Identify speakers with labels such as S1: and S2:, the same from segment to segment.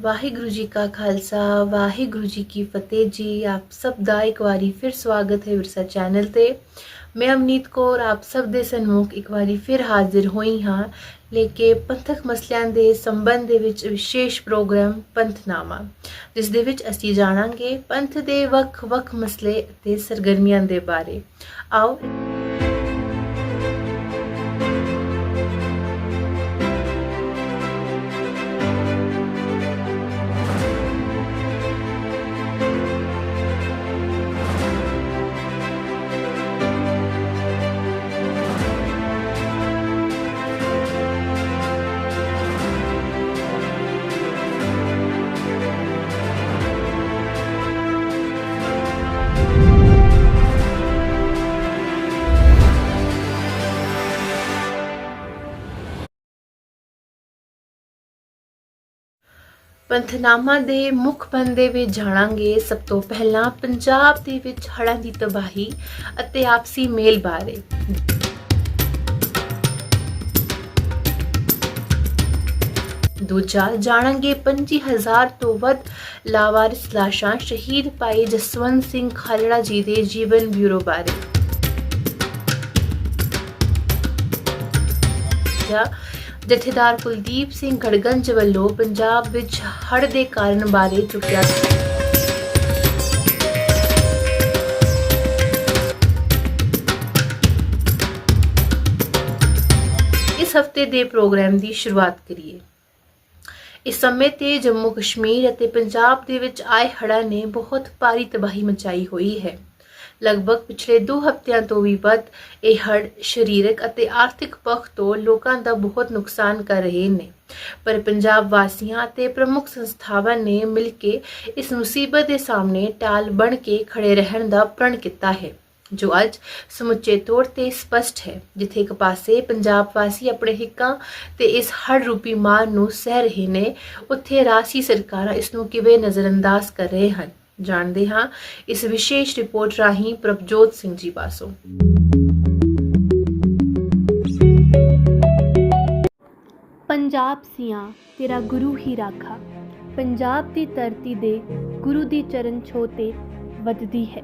S1: ਵਾਹਿਗੁਰੂ ਜੀ ਕਾ ਖਾਲਸਾ, ਵਾਹਿਗੁਰੂ ਜੀ ਕੀ ਫਤਿਹ ਜੀ। ਆਪ ਸਭ ਦਾ ਇੱਕ ਵਾਰੀ ਫਿਰ ਸਵਾਗਤ ਹੈ ਵਿਰਸਾ ਚੈਨਲ ਤੇ। ਮੈਂ ਅਮਨੀਤ ਕੌਰ, ਆਪ ਸਭ ਦੇ ਸਨਮੁਖ ਇੱਕ ਵਾਰੀ ਫਿਰ ਹਾਜ਼ਰ ਹੋਈ ਹਾਂ। ਲੈ ਕੇ ਪੰਥਕ ਮਸਲਿਆਂ ਦੇ ਸੰਬੰਧ ਦੇ ਵਿੱਚ ਵਿਸ਼ੇਸ਼ ਪ੍ਰੋਗਰਾਮ ਪੰਥਨਾਮਾ, ਜਿਸ ਦੇ ਵਿੱਚ ਅਸੀਂ ਜਾਣਾਂਗੇ ਪੰਥ ਦੇ ਵੱਖ-ਵੱਖ ਮਸਲੇ ਅਤੇ ਸਰਗਰਮੀਆਂ ਦੇ ਬਾਰੇ। ਆਓ। ਪੰਥਨਾਮਾ ਦੇ ਮੁੱਖ ਬੰਦੇ ਵਿੱਚ ਜਾਣਾਂਗੇ। ਸਭ ਤੋਂ ਪਹਿਲਾਂ ਪੰਜਾਬ ਦੇ ਵਿੱਚ ਹੜ੍ਹਾਂ ਦੀ ਤਬਾਹੀ ਅਤੇ ਆਪਸੀ ਮੇਲ ਬਾਰੇ। ਦੂਜਾ, ਜਾਣਾਂਗੇ 25000 ਤੋਂ ਵੱਧ ਲਾਵਾਰਿਸ ਲਾਸ਼ਾਂ ਸ਼ਹੀਦ ਭਾਈ ਜਸਵੰਤ ਸਿੰਘ ਖਾਲੜਾ ਜੀ ਦੇ ਜੀਵਨ ਬਿਊਰੋ ਬਾਰੇ। ਜਥੇਦਾਰ ਕੁਲਦੀਪ ਸਿੰਘ ਗੜਗੰਜ ਵੱਲੋਂ ਪੰਜਾਬ ਵਿੱਚ ਹੜ੍ਹ ਦੇ ਕਾਰਨ ਬਾਰੇ ਚੁੱਕਿਆ ਇਸ ਹਫ਼ਤੇ ਦੇ ਪ੍ਰੋਗਰਾਮ ਦੀ ਸ਼ੁਰੂਆਤ ਕਰੀਏ। ਇਸ ਸਮੇਂ ਤੇ ਜੰਮੂ ਕਸ਼ਮੀਰ ਅਤੇ ਪੰਜਾਬ ਦੇ ਵਿੱਚ ਆਏ ਹੜ੍ਹਾਂ ਨੇ ਬਹੁਤ ਭਾਰੀ ਤਬਾਹੀ ਮਚਾਈ ਹੋਈ ਹੈ। ਲਗਭਗ ਪਿਛਲੇ 2 ਹਫ਼ਤਿਆਂ ਤੋਂ ਵੀ ਵੱਧ ਇਹ ਹੜ੍ਹ ਸਰੀਰਕ ਅਤੇ ਆਰਥਿਕ ਪੱਖ ਤੋਂ ਲੋਕਾਂ ਦਾ ਬਹੁਤ ਨੁਕਸਾਨ ਕਰ ਰਹੇ ਨੇ। ਪਰ ਪੰਜਾਬ ਵਾਸੀਆਂ ਅਤੇ ਪ੍ਰਮੁੱਖ ਸੰਸਥਾਵਾਂ ਨੇ ਮਿਲ ਕੇ ਇਸ ਮੁਸੀਬਤ ਦੇ ਸਾਹਮਣੇ ਟਾਲ ਬਣ ਕੇ ਖੜੇ ਰਹਿਣ ਦਾ ਪ੍ਰਣ ਕੀਤਾ ਹੈ, ਜੋ ਅੱਜ ਸਮੁੱਚੇ ਤੌਰ ਤੇ ਸਪਸ਼ਟ ਹੈ, ਜਿੱਥੇ ਇੱਕ ਪਾਸੇ ਪੰਜਾਬ ਵਾਸੀ ਆਪਣੇ ਹਿੱਕਾਂ ਤੇ ਇਸ ਹੜ ਰੂਪੀ ਮਾਰ ਨੂੰ ਸਹਿ ਰਹੇ ਨੇ, ਉੱਥੇ ਰਾਸੀ ਸਰਕਾਰਾਂ ਇਸ ਨੂੰ ਕਿਵੇਂ ਨਜ਼ਰਅੰਦਾਜ਼ ਕਰ ਰਹੇ ਹਨ? ਜਾਣਦੇ ਹਾਂ। ਇਸ ਵਿਸ਼ੇਸ਼ ਰਿਪੋਰਟ ਰਾਹੀਂ ਪ੍ਰਭਜੋਤ ਸਿੰਘ ਜੀ ਪਾਸੋਂ।
S2: ਪੰਜਾਬ ਸਿਆਂ, ਤੇਰਾ ਗੁਰੂ ਹੀ ਰਾਖਾ। ਪੰਜਾਬ ਦੀ ਧਰਤੀ ਦੇ ਗੁਰੂ ਦੀ ਚਰਨ ਛੋਹ ਤੇ ਵੱਧਦੀ ਹੈ।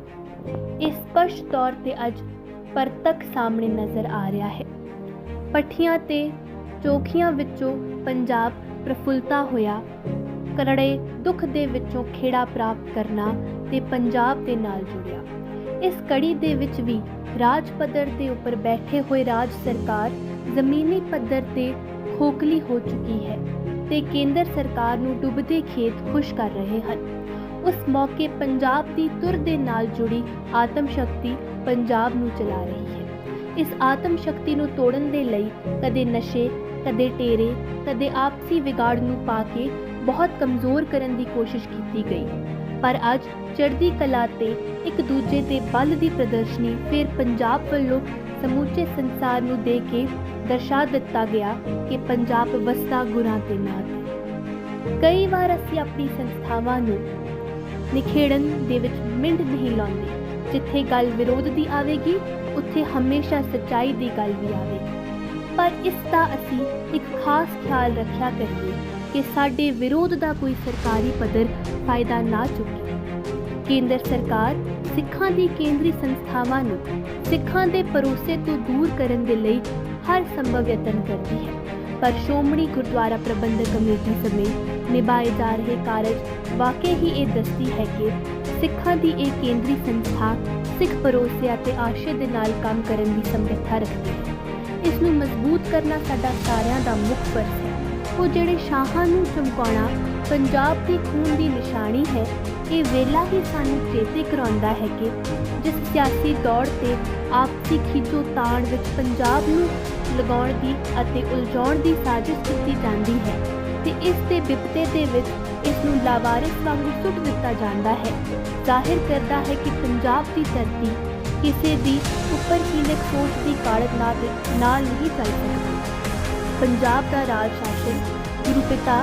S2: ਇਹ ਸਪਸ਼ਟ ਤੌਰ ਤੇ ਅੱਜ ਪਰਤਕ ਸਾਹਮਣੇ ਨਜ਼ਰ ਆ ਰਿਹਾ ਹੈ। ਪੱਠੀਆਂ ਤੇ ਚੋਖੀਆਂ ਵਿੱਚੋਂ ਪੰਜਾਬ ਪ੍ਰਫੁੱਲਤਾ ਹੋਇਆ ਕਰੜੇ ਦੁੱਖ ਦੇ ਵਿੱਚੋਂ ਖੇੜਾ ਪ੍ਰਾਪਤ ਕਰਨਾ ਤੇ ਪੰਜਾਬ ਦੇ ਨਾਲ ਜੁੜਿਆ। ਇਸ ਕੜੀ ਦੇ ਵਿੱਚ ਵੀ ਰਾਜ ਪੱਧਰ ਦੇ ਉੱਪਰ ਬੈਠੇ ਹੋਏ ਰਾਜ ਸਰਕਾਰ ਜ਼ਮੀਨੀ ਪੱਧਰ ਤੇ ਖੋਖਲੀ ਹੋ ਚੁੱਕੀ ਹੈ ਤੇ ਕੇਂਦਰ ਸਰਕਾਰ ਨੂੰ ਡੁੱਬਦੇ ਖੇਤ ਖੁਸ਼ ਕਰ ਰਹੇ ਹਨ। ਉਸ ਮੌਕੇ ਪੰਜਾਬ ਦੀ ਤੁਰ ਦੇ ਨਾਲ ਜੁੜੀ ਆਤਮ ਸ਼ਕਤੀ ਪੰਜਾਬ ਨੂੰ ਚਲਾ ਰਹੀ ਹੈ। ਇਸ ਆਤਮ ਸ਼ਕਤੀ ਨੂੰ ਤੋੜਨ ਦੇ ਲਈ ਕਦੇ ਨਸ਼ੇ, ਕਦੇ ਟੇਰੇ, ਕਦੇ ਆਪਸੀ ਵਿਗਾੜ ਨੂੰ ਪਾ ਕੇ ਬਹੁਤ ਕਮਜ਼ੋਰ ਕਰਨ ਦੀ ਕੋਸ਼ਿਸ਼ ਕੀਤੀ ਗਈ। ਪਰ ਅੱਜ ਚੜ੍ਹਦੀ ਕਲਾ ਤੇ ਇੱਕ ਦੂਜੇ ਤੇ ਬਲ ਦੀ ਪ੍ਰਦਰਸ਼ਨੀ ਫਿਰ ਪੰਜਾਬ ਵੱਲੋਂ ਸਮੁੱਚੇ ਸੰਸਾਰ ਨੂੰ ਦੇ ਕੇ ਦਰਸਾ ਦਿੱਤਾ ਗਿਆ ਕਿ ਪੰਜਾਬ ਵਸਦਾ ਗੁਰਾਂ ਤੇ ਨਾਂ ਕਈ ਵਾਰ ਅਸੀਂ ਆਪਣੀ ਸੰਸਥਾਵਾਂ ਨੂੰ ਨਿਖੇੜਨ ਦੇ ਵਿੱਚ ਮਿੰਟ ਨਹੀਂ ਲਾਉਂਦੇ। ਜਿੱਥੇ ਗੱਲ ਵਿਰੋਧ ਦੀ ਆਵੇਗੀ, ਉੱਥੇ ਹਮੇਸ਼ਾ ਸੱਚਾਈ ਦੀ ਗੱਲ ਵੀ ਆਵੇਗੀ। ਪਰ ਇਸ ਦਾ ਅਸੀਂ ਇੱਕ ਖਾਸ ਖਿਆਲ ਰੱਖਿਆ ਕਰੀਏ। ਕਿ ਸਾਡੇ ਵਿਰੋਧ ਦਾ ਕੋਈ ਸਰਕਾਰੀ ਪੱਧਰ ਫਾਇਦਾ ਨਾ ਚੁੱਕੇ। ਕੇਂਦਰ ਸਰਕਾਰ ਸਿੱਖਾਂ ਦੀ ਕੇਂਦਰੀ ਸੰਸਥਾਵਾਂ ਨੂੰ ਸਿੱਖਾਂ ਦੇ ਭਰੋਸੇ ਤੋਂ ਦੂਰ ਕਰਨ ਦੇ ਲਈ ਹਰ ਸੰਭਵ ਯਤਨ ਕਰਦੀ ਹੈ। ਪਰ ਸ਼੍ਰੋਮਣੀ ਗੁਰਦੁਆਰਾ ਪ੍ਰਬੰਧਕ ਕਮੇਟੀ ਸਮੇਤ ਨਿਭਾਏ ਜਾ ਰਹੇ ਕਾਰਜ ਵਾਕਈ ਹੀ ਇਹ ਦੱਸਦੀ ਹੈ ਕਿ ਸਿੱਖਾਂ ਦੀ ਇਹ ਕੇਂਦਰੀ ਸੰਸਥਾ ਸਿੱਖ ਭਰੋਸੇ ਅਤੇ ਆਸ਼ੇ ਦੇ ਨਾਲ ਕੰਮ ਕਰਨ ਦੀ ਸਮਰੱਥਾ ਰੱਖਦੀ ਹੈ। ਇਸ ਨੂੰ ਮਜ਼ਬੂਤ ਕਰਨਾ ਸਾਡਾ ਸਾਰਿਆਂ ਦਾ ਮੁੱਖ ਫਰਜ਼ ਹੈ। ਉਹ ਜਿਹੜੇ ਸ਼ਾਹਾਂ ਨੂੰ ਚਮਕਾਉਣਾ ਪੰਜਾਬ ਦੀ ਖੂਨ ਦੀ ਨਿਸ਼ਾਨੀ ਹੈ, ਇਹ ਵੇਲਾ ਹੀ ਸਾਨੂੰ ਚੇਤੇ ਕਰਾਉਂਦਾ ਹੈ ਕਿ ਜਿਸ ਸਿਆਸੀ ਦੌੜ ਤੇ ਆਪਸੀ ਖਿੱਚੋ ਤਾਣ ਵਿੱਚ ਪੰਜਾਬ ਨੂੰ ਲਗਾਉਣ ਦੀ ਅਤੇ ਉਲਝਾਉਣ ਦੀ ਸਾਜ਼ਿਸ਼ ਕੀਤੀ ਜਾਂਦੀ ਹੈ ਤੇ ਇਸ ਦੇ ਵਿਪਤੇ ਦੇ ਵਿੱਚ ਇਸ ਨੂੰ ਲਾਵਾਰਿਸ ਵਾਂਗੂ ਸੁੱਟ ਦਿੱਤਾ ਜਾਂਦਾ ਹੈ। ਜ਼ਾਹਿਰ ਕਰਦਾ ਹੈ ਕਿ ਪੰਜਾਬ ਦੀ ਧਰਤੀ ਕਿਸੇ ਦੀ ਉੱਪਰ ਕੀਲਕ ਸੋਚ ਦੀ ਕਾਰਜ ਨਾਲ ਨਾਲ ਨਹੀਂ ਚੱਲ ਸਕਦੀ। ਪੰਜਾਬ ਦਾ ਰਾਜ ਸ਼ਾਸਨ ਗੁਰੂ ਪਿਤਾ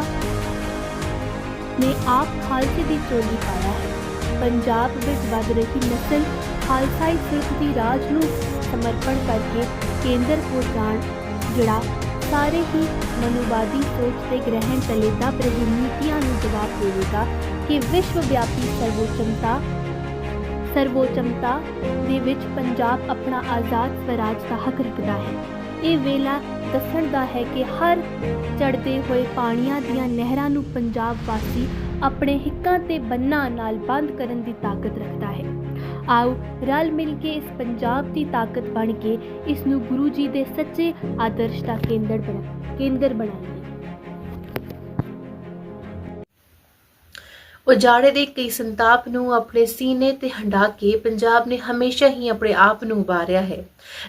S2: ਨੇ ਆਪ ਖਾਲਸੇ ਦੀ ਚੋਲੀ ਪਾਇਆ। ਪੰਜਾਬ ਵਿੱਚ ਵੱਧ ਰਹੀ ਨਸਲ ਖਾਲਸਾਈ ਸਿੱਖ ਦੀ ਰਾਜ ਨੂੰ ਸਮਰਪਣ ਕਰਕੇ ਕੇਂਦਰ ਕੋਲ ਜਿਹੜਾ ਸਾਰੇ ਹੀ ਮਨੁਵਾਦੀ ਸੋਚ ਤੇ ਗ੍ਰਹਿਣ ਤਲੇ ਦੱਬ ਰਹੀ ਨੀਤੀਆਂ ਨੂੰ ਜਵਾਬ ਦੇਵੇਗਾ ਕਿ ਵਿਸ਼ਵ ਵਿਆਪੀ ਸਰਵੋਚਮਤਾ ਸਰਵੋਚਮਤਾ ਦੇ ਵਿੱਚ ਪੰਜਾਬ ਆਪਣਾ ਆਜ਼ਾਦ ਸਵਰਾਜ ਦਾ ਹੱਕ ਰੱਖਦਾ ਹੈ। ਇਹ ਵੇਲਾ ਦੱਸਣ ਦਾ ਹੈ ਕਿ ਹਰ ਚੜ੍ਹਦੇ ਹੋਏ ਪਾਣੀਆਂ ਦੀਆਂ ਨਹਿਰਾਂ ਨੂੰ ਪੰਜਾਬ ਵਾਸੀ ਆਪਣੇ ਹਿੱਕਾਂ ਤੇ ਬੰਨਾਂ ਨਾਲ ਬੰਦ ਕਰਨ ਦੀ ਤਾਕਤ ਰੱਖਦਾ ਹੈ। ਆਓ ਰਲ ਮਿਲ ਕੇ ਇਸ ਪੰਜਾਬ ਦੀ ਤਾਕਤ ਬਣ ਕੇ ਇਸ ਨੂੰ ਗੁਰੂ ਜੀ ਦੇ ਸੱਚੇ ਆਦਰਸ਼ ਦਾ ਕੇਂਦਰ ਬਣਾ ਕੇਂਦਰ ਬਣਾਈਏ।
S1: ਉਜਾੜੇ ਦੇ ਕਈ ਸੰਤਾਪ ਨੂੰ ਆਪਣੇ ਸੀਨੇ ਤੇ ਹੰਢਾ ਕੇ ਪੰਜਾਬ ਨੇ ਹਮੇਸ਼ਾ ਹੀ ਆਪਣੇ ਆਪ ਨੂੰ ਉਭਾਰਿਆ ਹੈ।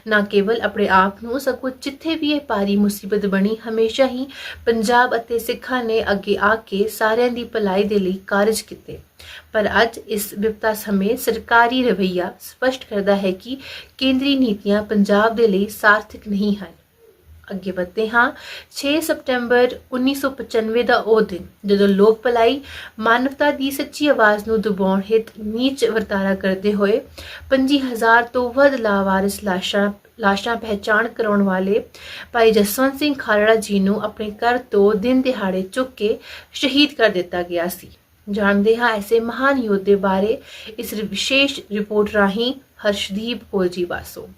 S1: ਨਾ ਕੇਵਲ ਆਪਣੇ ਆਪ ਨੂੰ, ਸਗੋਂ ਜਿੱਥੇ ਵੀ ਇਹ ਪਾਰੀ ਮੁਸੀਬਤ ਬਣੀ, ਹਮੇਸ਼ਾ ਹੀ ਪੰਜਾਬ ਅਤੇ ਸਿੱਖਾਂ ਨੇ ਅੱਗੇ ਆ ਕੇ ਸਾਰਿਆਂ ਦੀ ਭਲਾਈ ਦੇ ਲਈ ਕਾਰਜ ਕੀਤੇ। ਪਰ ਅੱਜ ਇਸ ਵਿਪਤਾ ਸਮੇਂ ਸਰਕਾਰੀ ਰਵੱਈਆ ਸਪਸ਼ਟ ਕਰਦਾ ਹੈ ਕਿ ਕੇਂਦਰੀ ਨੀਤੀਆਂ ਪੰਜਾਬ ਦੇ ਲਈ ਸਾਰਥਕ ਨਹੀਂ ਹਨ। ਅੱਗੇ ਵਧਦੇ ਹਾਂ। 6 ਸਤੰਬਰ 1995 ਦਾ ਉਹ ਦਿਨ, ਜਦੋਂ ਲੋਕ ਭਲਾਈ, ਮਾਨਵਤਾ ਦੀ ਸੱਚੀ ਆਵਾਜ਼ ਨੂੰ ਦਬਾਉਣ ਹਿਤ ਨੀਚ ਵਰਤਾਰਾ ਕਰਦੇ ਹੋਏ 25000 ਤੋਂ ਵੱਧ ਲਾਵਾਰਿਸ ਲਾਸ਼ਾਂ ਲਾਸ਼ਾਂ ਪਹਿਚਾਣ ਕਰਾਉਣ ਵਾਲੇ ਭਾਈ ਜਸਵੰਤ ਸਿੰਘ ਖਾਲੜਾ ਜੀ ਨੂੰ ਆਪਣੇ ਘਰ ਤੋਂ ਦਿਨ ਦਿਹਾੜੇ ਚੁੱਕ ਕੇ ਸ਼ਹੀਦ ਕਰ ਦਿੱਤਾ ਗਿਆ ਸੀ। ਜਾਣਦੇ ਹਾਂ ਐਸੇ ਮਹਾਨ ਯੋਧੇ ਬਾਰੇ ਇਸ ਵਿਸ਼ੇਸ਼ ਰਿਪੋਰਟ ਰਾਹੀਂ ਹਰਸ਼ਦੀਪ ਕੌਰ ਜੀ ਵਾਸੋ।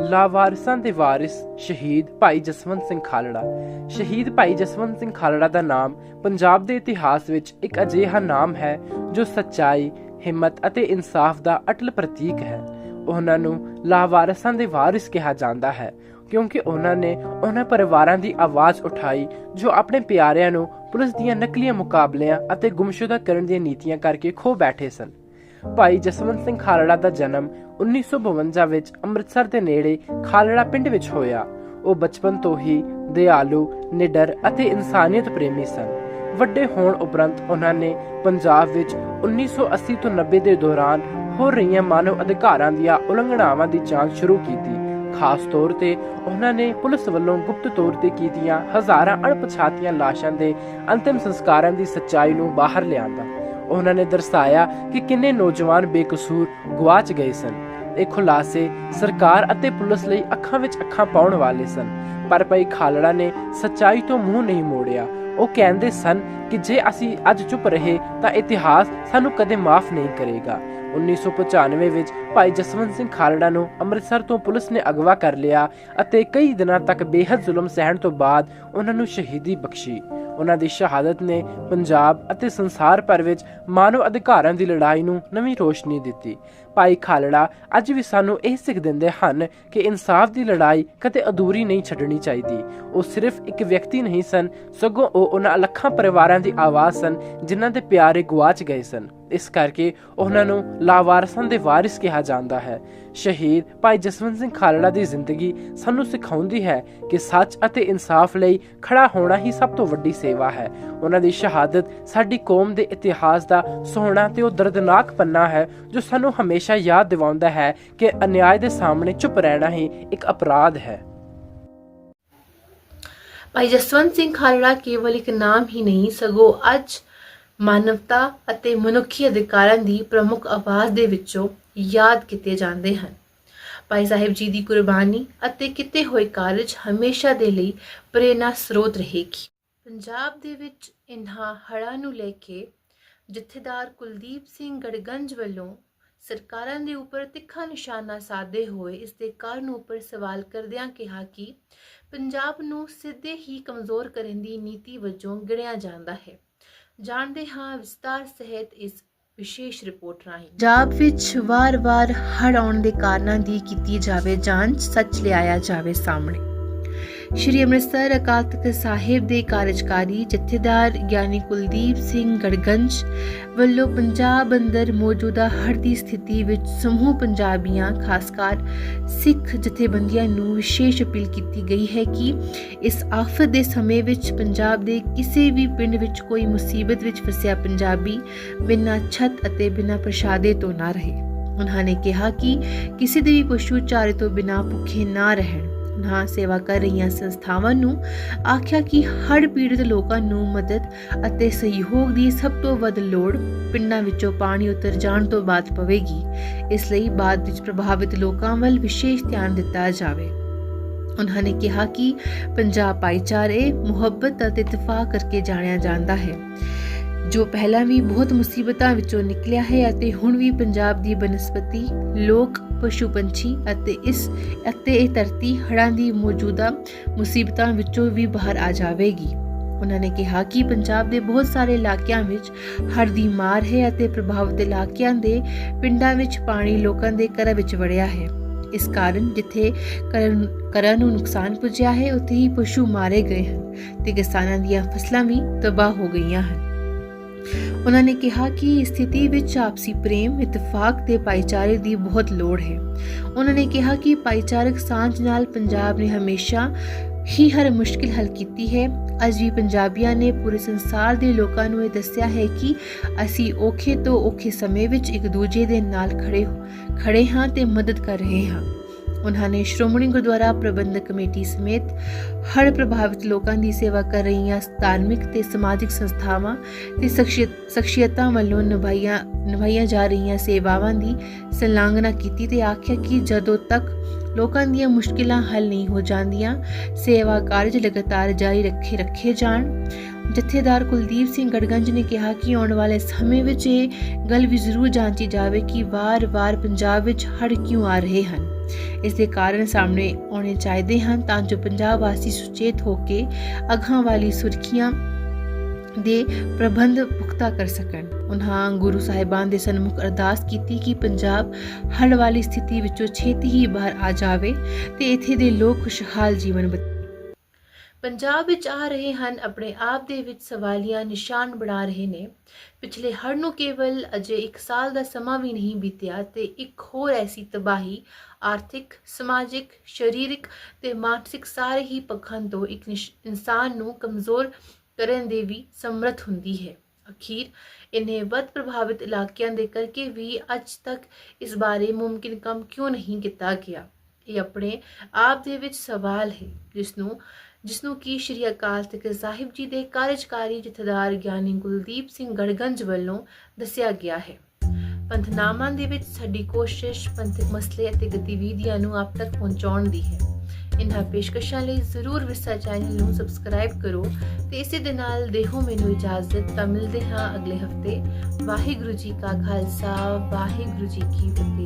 S3: ਲਾਵਾਰਸਾਂ ਦੇ ਵਾਰਿਸ ਸ਼ਹੀਦ ਭਾਈ ਜਸਵੰਤ ਸਿੰਘ ਖਾਲੜਾ। ਸ਼ਹੀਦ ਭਾਈ ਜਸਵੰਤ ਸਿੰਘ ਖਾਲੜਾ ਦਾ ਨਾਮ ਪੰਜਾਬ ਦੇ ਇਤਿਹਾਸ ਵਿੱਚ ਇੱਕ ਅਜਿਹਾ ਨਾਮ ਹੈ ਜੋ ਸੱਚਾਈ, ਹਿੰਮਤ ਅਤੇ ਇਨਸਾਫ ਦਾ ਅਟਲ ਪ੍ਰਤੀਕ ਹੈ। ਉਹਨਾਂ ਨੂੰ ਲਾਵਾਰਿਸਾਂ ਦੇ ਵਾਰਿਸ ਕਿਹਾ ਜਾਂਦਾ ਹੈ, ਕਿਉਂਕਿ ਉਹਨਾਂ ਨੇ ਉਹਨਾਂ ਪਰਿਵਾਰਾਂ ਦੀ ਆਵਾਜ਼ ਉਠਾਈ ਜੋ ਆਪਣੇ ਪਿਆਰਿਆਂ ਨੂੰ ਪੁਲਿਸ ਦੀਆਂ ਨਕਲੀਆਂ ਮੁਕਾਬਲਿਆਂ ਅਤੇ ਗੁੰਮਸ਼ੁਦਾ ਕਰਨ ਦੀਆਂ ਨੀਤੀਆਂ ਕਰਕੇ ਖੋ ਬੈਠੇ ਸਨ। ਭਾਈ ਜਸਵੰਤ ਸਿੰਘ ਖਾਲੜਾ ਦਾ ਜਨਮ 1952 ਵਿੱਚ ਅੰਮ੍ਰਿਤਸਰ ਦੇ ਨੇੜੇ ਖਾਲੜਾ ਪਿੰਡ ਵਿੱਚ ਹੋਇਆ। ਉਹ ਬਚਪਨ ਤੋਂ ਹੀ ਦਿਆਲੂ, ਨਿਡਰ ਅਤੇ ਇਨਸਾਨੀਅਤ ਪ੍ਰੇਮੀ ਸਨ। ਵੱਡੇ ਹੋਣ ਉਪਰੰਤ ਉਹਨਾਂ ਨੇ ਪੰਜਾਬ ਵਿੱਚ 1980 ਤੋਂ 90 ਦੇ ਦੌਰਾਨ ਹੋ ਰਹੀਆਂ ਮਾਨਵ ਅਧਿਕਾਰਾਂ ਦੀਆਂ ਉਲੰਘਣਾਵਾਂ ਦੀ ਜਾਂਚ ਸ਼ੁਰੂ ਕੀਤੀ। ਖਾਸ ਤੌਰ ਤੇ ਉਹਨਾਂ ਨੇ ਪੁਲਿਸ ਵੱਲੋਂ ਗੁਪਤ ਤੌਰ ਤੇ ਕੀਤੀਆਂ ਹਜ਼ਾਰਾਂ ਅਣਪਛਾਤੀਆਂ ਲਾਸ਼ਾਂ ਦੇ ਅੰਤਿਮ ਸੰਸਕਾਰਾਂ ਦੀ ਸੱਚਾਈ ਨੂੰ ਬਾਹਰ ਲਿਆਂਦਾ। ਉਹਨਾਂ ਨੇ ਦਰਸਾਇਆ ਕਿ ਕਿੰਨੇ ਨੌਜਵਾਨ ਬੇਕਸੂਰ ਗਵਾਚ ਗਏ ਸਨ। ਇਹ ਖੁਲਾਸੇ ਸਰਕਾਰ ਅਤੇ ਪੁਲਿਸ ਲਈ ਅੱਖਾਂ ਵਿੱਚ ਅੱਖਾਂ ਪਾਉਣ ਵਾਲੇ ਸਨ। ਪਰ ਭਾਈ ਖਾਲੜਾ ਨੇ ਸੱਚਾਈ ਤੋਂ ਮੂੰਹ ਨਹੀਂ ਮੋੜਿਆ। ਉਹ ਕਹਿੰਦੇ ਸਨ ਕਿ ਜੇ ਅਸੀਂ ਅੱਜ ਚੁੱਪ ਰਹੇ ਤਾਂ ਇਤਿਹਾਸ ਸਾਨੂੰ ਕਦੇ ਮਾਫ ਨਹੀਂ ਕਰੇਗਾ। 1995 ਵਿੱਚ ਭਾਈ ਜਸਵੰਤ ਸਿੰਘ ਖਾਲੜਾ ਨੂੰ ਅੰਮ੍ਰਿਤਸਰ ਤੋਂ ਪੁਲਿਸ ਨੇ ਅਗਵਾ ਕਰ ਲਿਆ ਅਤੇ ਕਈ ਦਿਨਾਂ ਤੱਕ ਬੇਹੱਦ ਜ਼ੁਲਮ ਸਹਿਣ ਤੋਂ ਬਾਅਦ ਉਹਨਾਂ ਨੂੰ ਸ਼ਹੀਦੀ ਬਖਸ਼ੀ। ਉਹਨਾਂ ਦੀ ਸ਼ਹਾਦਤ ਨੇ ਪੰਜਾਬ ਅਤੇ ਸੰਸਾਰ ਭਰ ਵਿੱਚ ਮਾਨਵ ਅਧਿਕਾਰਾਂ ਦੀ ਲੜਾਈ ਨੂੰ ਨਵੀਂ ਰੋਸ਼ਨੀ ਦਿੱਤੀ। ਭਾਈ ਖਾਲੜਾ ਅੱਜ ਵੀ ਸਾਨੂੰ ਇਹ ਸਿੱਖ ਦਿੰਦੇ ਹਨ ਕਿ ਇਨਸਾਫ ਦੀ ਲੜਾਈ ਕਦੇ ਅਧੂਰੀ ਨਹੀਂ ਛੱਡਣੀ ਚਾਹੀਦੀ। ਉਹ ਸਿਰਫ ਇੱਕ ਵਿਅਕਤੀ ਨਹੀਂ ਸਨ, ਸਗੋਂ ਉਹ ਉਹਨਾਂ ਲੱਖਾਂ ਪਰਿਵਾਰਾਂ ਦੀ ਆਵਾਜ਼ ਸਨ, ਜਿਨ੍ਹਾਂ ਦੇ ਪਿਆਰੇ ਗੁਆਚ ਗਏ ਸਨ। ਇਸ ਕਰਕੇ ਉਹਨਾਂ ਨੂੰ ਲਾਵਾਰਸਾਂ ਦੇ ਵਾਰਿਸ ਕਿਹਾ ਜਾਂਦਾ ਹੈ। ਸ਼ਹੀਦ ਭਾਈ ਜਸਵੰਤ ਸਿੰਘ ਖਾਲੜਾ ਦੀ ਜ਼ਿੰਦਗੀ ਸਾਨੂੰ ਸਿਖਾਉਂਦੀ ਹੈ ਕਿ ਸੱਚ ਅਤੇ ਇਨਸਾਫ ਲਈ ਖੜਾ ਹੋਣਾ ਹੀ ਸਭ ਤੋਂ ਵੱਡੀ ਸੇਵਾ ਹੈ। ਉਹਨਾਂ ਦੀ ਸ਼ਹਾਦਤ ਸਾਡੀ ਕੌਮ ਦੇ ਇਤਿਹਾਸ ਦਾ ਸੋਹਣਾ ਤੇ ਉਹ ਦਰਦਨਾਕ ਪੰਨਾ ਹੈ, ਜੋ ਸਾਨੂੰ ਹਮੇਸ਼ਾ ਯਾਦ ਦਿਵਾਉਂਦਾ ਹੈ ਕਿ ਅਨਿਆਏ ਦੇ ਸਾਹਮਣੇ ਚੁੱਪ ਰਹਿਣਾ ਹੀ ਇੱਕ ਅਪਰਾਧ ਹੈ।
S1: ਭਾਈ ਜਸਵੰਤ ਸਿੰਘ ਖਾਲੜਾ ਕੇਵਲ ਇੱਕ ਨਾਮ ਹੀ ਨਹੀਂ, ਸਗੋਂ ਅੱਜ ਮਾਨਵਤਾ ਅਤੇ ਮਨੁੱਖੀ ਅਧਿਕਾਰਾਂ ਦੀ ਪ੍ਰਮੁੱਖ ਆਵਾਜ਼ ਦੇ ਵਿੱਚੋਂ ਯਾਦ ਕੀਤੇ ਜਾਂਦੇ ਹਨ। ਭਾਈ ਸਾਹਿਬ ਜੀ ਦੀ ਕੁਰਬਾਨੀ ਅਤੇ ਕੀਤੇ ਹੋਏ ਕਾਰਜ ਹਮੇਸ਼ਾ ਦੇ ਲਈ ਪ੍ਰੇਰਨਾ ਸਰੋਤ ਰਹੇਗੀ। ਪੰਜਾਬ ਦੇ ਵਿੱਚ ਇਨ੍ਹਾਂ ਹੜ੍ਹਾਂ ਨੂੰ ਲੈ ਕੇ ਜਥੇਦਾਰ ਕੁਲਦੀਪ ਸਿੰਘ ਗੜਗੰਜ ਵੱਲੋਂ ਸਰਕਾਰਾਂ ਦੇ ਉੱਪਰ ਤਿੱਖਾ ਨਿਸ਼ਾਨਾ ਸਾਧਦੇ ਹੋਏ ਇਸ ਦੇ ਕਾਰਨ ਉੱਪਰ ਸਵਾਲ ਕਰਦਿਆਂ ਕਿਹਾ ਕਿ ਪੰਜਾਬ ਨੂੰ ਸਿੱਧੇ ਹੀ ਕਮਜ਼ੋਰ ਕਰਨ ਦੀ ਨੀਤੀ ਵਜੋਂ ਗਿਣਿਆ ਜਾਂਦਾ ਹੈ। ਜਾਣਦੇ ਹਾਂ ਵਿਸਤਾਰ ਸਹਿਤ ਇਸ ਵਿਸ਼ੇਸ਼ ਰਿਪੋਰਟ ਰਾਹੀਂ। ਪੰਜਾਬ ਵਿੱਚ ਵਾਰ-ਵਾਰ ਹੜ੍ਹ ਆਉਣ ਦੇ ਕਾਰਨਾਂ ਦੀ ਕੀਤੀ ਜਾਵੇ ਜਾਂਚ, ਸੱਚ ਲਿਆਇਆ ਜਾਵੇ ਸਾਹਮਣੇ। ਸ਼੍ਰੀ ਅੰਮ੍ਰਿਤਸਰ ਅਕਾਲ ਤਖਤ ਸਾਹਿਬ ਦੇ ਕਾਰਜਕਾਰੀ ਜਥੇਦਾਰ ਗਿਆਨੀ ਕੁਲਦੀਪ ਸਿੰਘ ਗੜਗੰਜ ਵੱਲੋਂ ਪੰਜਾਬ ਅੰਦਰ ਮੌਜੂਦਾ ਹੜ੍ਹ ਦੀ ਸਥਿਤੀ ਵਿੱਚ ਸਮੂਹ ਪੰਜਾਬੀਆਂ ਖਾਸਕਰ ਸਿੱਖ ਜਥੇਬੰਦੀਆਂ ਨੂੰ ਵਿਸ਼ੇਸ਼ ਅਪੀਲ ਕੀਤੀ ਗਈ ਹੈ ਕਿ ਇਸ ਆਫਤ ਦੇ ਸਮੇਂ ਵਿੱਚ ਪੰਜਾਬ ਦੇ ਕਿਸੇ ਵੀ ਪਿੰਡ ਵਿੱਚ ਕੋਈ ਮੁਸੀਬਤ ਵਿੱਚ ਫਸਿਆ ਪੰਜਾਬੀ ਬਿਨਾਂ ਛੱਤ ਅਤੇ ਬਿਨਾਂ ਪ੍ਰਸ਼ਾਦੇ ਤੋਂ ਨਾ ਰਹੇ। ਉਹਨਾਂ ਨੇ ਕਿਹਾ ਕਿ ਕਿਸੇ ਦੇ ਵੀ ਪਸ਼ੂ ਚਾਰੇ ਤੋਂ ਬਿਨਾਂ ਭੁੱਖੇ ਨਾ ਰਹਿਣ। ਨਾ ਸੇਵਾ ਕਰ ਰਹੀਆਂ ਸੰਸਥਾਵਾਂ ਨੂੰ ਆਖਿਆ ਕਿ ਹੜ੍ਹ ਪੀੜਤ ਲੋਕਾਂ ਨੂੰ ਮਦਦ ਅਤੇ ਸਹਿਯੋਗ ਦੀ ਸਭ ਤੋਂ ਵੱਧ ਲੋੜ ਪਿੰਡਾਂ ਵਿੱਚੋਂ ਪਾਣੀ ਉਤਰ ਜਾਣ ਤੋਂ ਬਾਅਦ ਪਵੇਗੀ। ਇਸ ਲਈ ਬਾਅਦ ਵਿੱਚ ਪ੍ਰਭਾਵਿਤ ਲੋਕਾਂ ਵੱਲ ਵਿਸ਼ੇਸ਼ ਧਿਆਨ ਦਿੱਤਾ ਜਾਵੇ। ਉਹਨਾਂ ਨੇ ਕਿਹਾ ਕਿ ਪੰਜਾਬ ਭਾਈਚਾਰੇ, ਮੁਹੱਬਤ ਅਤੇ ਇਤਫਾਕ ਕਰਕੇ ਜਾਣਿਆ ਜਾਂਦਾ ਹੈ। ਜੋ ਪਹਿਲਾਂ ਵੀ ਬਹੁਤ ਮੁਸੀਬਤਾਂ ਵਿੱਚੋਂ ਨਿਕਲਿਆ ਹੈ ਅਤੇ ਹੁਣ ਵੀ ਪੰਜਾਬ ਦੀ ਬਨਸਪਤੀ, ਲੋਕ, ਪਸ਼ੂ ਪੰਛੀ ਅਤੇ ਇਸ ਅਤੇ ਇਹ ਧਰਤੀ ਹੜ੍ਹਾਂ ਦੀ ਮੌਜੂਦਾ ਮੁਸੀਬਤਾਂ ਵਿੱਚੋਂ ਵੀ ਬਾਹਰ ਆ ਜਾਵੇਗੀ। ਉਹਨਾਂ ਨੇ ਕਿਹਾ ਕਿ ਪੰਜਾਬ ਦੇ ਬਹੁਤ ਸਾਰੇ ਇਲਾਕਿਆਂ ਵਿੱਚ ਹੜ੍ਹ ਦੀ ਮਾਰ ਹੈ ਅਤੇ ਪ੍ਰਭਾਵਿਤ ਇਲਾਕਿਆਂ ਦੇ ਪਿੰਡਾਂ ਵਿੱਚ ਪਾਣੀ ਲੋਕਾਂ ਦੇ ਘਰਾਂ ਵਿੱਚ ਵੜਿਆ ਹੈ। ਇਸ ਕਾਰਨ ਜਿੱਥੇ ਘਰਾਂ ਘਰਾਂ ਨੂੰ ਨੁਕਸਾਨ ਪੁੱਜਿਆ ਹੈ, ਉੱਥੇ ਹੀ ਪਸ਼ੂ ਮਾਰੇ ਗਏ ਹਨ ਤੇ ਕਿਸਾਨਾਂ ਦੀਆਂ ਫਸਲਾਂ ਵੀ ਤਬਾਹ ਹੋ ਗਈਆਂ ਹਨ। ਉਹਨਾਂ ਨੇ ਕਿਹਾ ਕਿ ਇਸ ਸਥਿਤੀ ਵਿੱਚ ਆਪਸੀ ਪ੍ਰੇਮ, ਇਤਫਾਕ ਤੇ ਭਾਈਚਾਰੇ ਦੀ ਬਹੁਤ ਲੋੜ ਹੈ। ਉਹਨਾਂ ਨੇ ਕਿਹਾ ਕਿ ਭਾਈਚਾਰਕ ਸਾਂਝ ਨਾਲ ਪੰਜਾਬ ਨੇ ਹਮੇਸ਼ਾ ਹੀ ਹਰ ਮੁਸ਼ਕਿਲ ਹੱਲ ਕੀਤੀ ਹੈ। ਅੱਜ ਵੀ ਪੰਜਾਬੀਆਂ ਨੇ ਪੂਰੇ ਸੰਸਾਰ ਦੇ ਲੋਕਾਂ ਨੂੰ ਇਹ ਦੱਸਿਆ ਹੈ ਕਿ ਅਸੀਂ ਔਖੇ ਤੋਂ ਔਖੇ ਸਮੇਂ ਵਿੱਚ ਇੱਕ ਦੂਜੇ ਦੇ ਨਾਲ ਖੜੇ ਖੜੇ ਹਾਂ ਤੇ ਮਦਦ ਕਰ ਰਹੇ ਹਾਂ। ਉਹਨਾਂ ਨੇ ਸ਼੍ਰੋਮਣੀ ਗੁਰਦੁਆਰਾ ਪ੍ਰਬੰਧਕ ਕਮੇਟੀ ਸਮੇਤ ਹੜ੍ਹ ਪ੍ਰਭਾਵਿਤ ਲੋਕਾਂ ਦੀ ਸੇਵਾ ਕਰ ਰਹੀਆਂ ਧਾਰਮਿਕ ਤੇ ਸਮਾਜਿਕ ਸੰਸਥਾਵਾਂ ਤੇ ਸ਼ਖਸੀਅਤ- ਸ਼ਖਸੀਅਤਾਂ ਵੱਲੋਂ ਨਿਭਾਈਆਂ ਨਿਭਾਈਆਂ ਜਾ ਰਹੀਆਂ ਸੇਵਾਵਾਂ ਦੀ ਸਲਾਘਨਾ ਕੀਤੀ ਤੇ ਆਖਿਆ ਕਿ ਜਦੋਂ ਤੱਕ ਲੋਕਾਂ ਦੀਆਂ ਮੁਸ਼ਕਿਲਾਂ ਹੱਲ ਨਹੀਂ ਹੋ ਜਾਂਦੀਆਂ ਸੇਵਾ ਕਾਰਜ ਲਗਾਤਾਰ ਜਾਰੀ ਰੱਖੇ ਰੱਖੇ ਜਾਣ ਜਥੇਦਾਰ ਕੁਲਦੀਪ ਸਿੰਘ ਗੜਗੰਜ ਨੇ ਕਿਹਾ ਕਿ ਆਉਣ ਵਾਲੇ ਸਮੇਂ ਵਿੱਚ ਇਹ ਗੱਲ ਵੀ ਜ਼ਰੂਰ ਜਾਂਚੀ ਜਾਵੇ ਕਿ ਵਾਰ-ਵਾਰ ਪੰਜਾਬ ਵਿੱਚ ਹੜ੍ਹ ਕਿਉਂ ਆ ਰਹੇ ਹਨ ਇਸ ਦੇ ਕਾਰਨ ਸਾਹਮਣੇ ਆਉਣੇ ਚਾਹੀਦੇ ਹਨ ਤਾਂ ਜੋ ਪੰਜਾਬ ਵਾਸੀ ਸੁਚੇਤ ਹੋ ਕੇ ਅਗਾਂਹ ਵਾਲੀ ਸੁਰਖੀਆਂ ਦੇ ਪ੍ਰਬੰਧ ਪੁਖਤਾ ਕਰ ਸਕਣ। ਉਹਨਾਂ ਗੁਰੂ ਸਾਹਿਬਾਨ ਦੇ ਸਨਮੁਖ ਅਰਦਾਸ ਕੀਤੀ ਕਿ ਪੰਜਾਬ ਹੜ੍ਹ ਵਾਲੀ ਸਥਿਤੀ ਵਿੱਚੋਂ ਛੇਤੀ ਹੀ ਬਾਹਰ ਆ ਜਾਵੇ ਤੇ ਇੱਥੇ ਦੇ ਲੋਕ ਖੁਸ਼ਹਾਲ ਜੀਵਨ ਪੰਜਾਬ ਵਿੱਚ ਆ ਰਹੇ ਹਨ, ਆਪਣੇ ਆਪ ਦੇ ਵਿੱਚ ਸਵਾਲੀਆ ਨਿਸ਼ਾਨ ਬਣਾ ਰਹੇ ਨੇ। ਪਿਛਲੇ ਹੜ੍ਹ ਨੂੰ ਕੇਵਲ ਅਜੇ 1 ਸਾਲ ਦਾ ਸਮਾਂ ਵੀ ਨਹੀਂ ਬੀਤਿਆ ਤੇ ਇੱਕ ਹੋਰ ਐਸੀ ਤਬਾਹੀ, ਆਰਥਿਕ, ਸਮਾਜਿਕ, ਸਰੀਰਕ ਤੇ ਮਾਨਸਿਕ ਸਾਰੇ ਹੀ ਪੱਖਾਂ ਤੋਂ ਇੱਕ ਨਿਸ਼- ਇਨਸਾਨ ਨੂੰ ਕਮਜ਼ੋਰ ਕਰਨ ਦੇ ਵੀ ਸਮਰੱਥ ਹੁੰਦੀ ਹੈ। ਅਖੀਰ, ਇਨੇ ਵੱਧ ਪ੍ਰਭਾਵਿਤ ਇਲਾਕਿਆਂ ਦੇ ਕਰਕੇ ਵੀ ਅੱਜ ਤੱਕ ਇਸ ਬਾਰੇ ਮੁਮਕਿਨ ਕੰਮ ਕਿਉਂ ਨਹੀਂ ਕੀਤਾ ਗਿਆ? ਇਹ ਆਪਣੇ ਆਪ ਦੇ ਵਿੱਚ ਸਵਾਲ ਹੈ, ਜਿਸ ਨੂੰ ਜਿਸ ਨੂੰ ਕੀ ਸ਼੍ਰੀ ਅਕਾਲ ਤਖਤ ਸਾਹਿਬ ਜੀ ਦੇ ਕਾਰਜਕਾਰੀ ਜਥੇਦਾਰ ਗਿਆਨੀ ਕੁਲਦੀਪ ਸਿੰਘ ਗੜਗੰਜ ਵੱਲੋਂ ਦੱਸਿਆ ਗਿਆ ਹੈ। ਪੰਥਨਾਮਾ ਦੇ ਵਿੱਚ ਸਾਡੀ ਕੋਸ਼ਿਸ਼ ਪੰਥਕ ਮਸਲੇ ਅਤੇ ਗਤੀਵਿਧੀਆਂ ਨੂੰ ਆਪ ਤੱਕ ਪਹੁੰਚਾਉਣ ਦੀ ਹੈ। ਇਨ੍ਹਾਂ ਪੇਸ਼ਕਸ਼ਾਂ ਲਈ ਜ਼ਰੂਰ ਵਿਸਾ ਚੈਨਲ ਨੂੰ ਸਬਸਕ੍ਰਾਈਬ ਕਰੋ ਤੇ ਇਸੇ ਦੇ ਨਾਲ ਦੇਹੋ ਮੈਨੂੰ ਇਜਾਜ਼ਤ ਤਾਂ ਮਿਲਦੇ ਹਾਂ ਅਗਲੇ ਹਫ਼ਤੇ। ਵਾਹਿਗੁਰੂ ਜੀ ਕਾ ਖਾਲਸਾ, ਵਾਹਿਗੁਰੂ ਜੀ ਕੀ ਫਤਿਹ।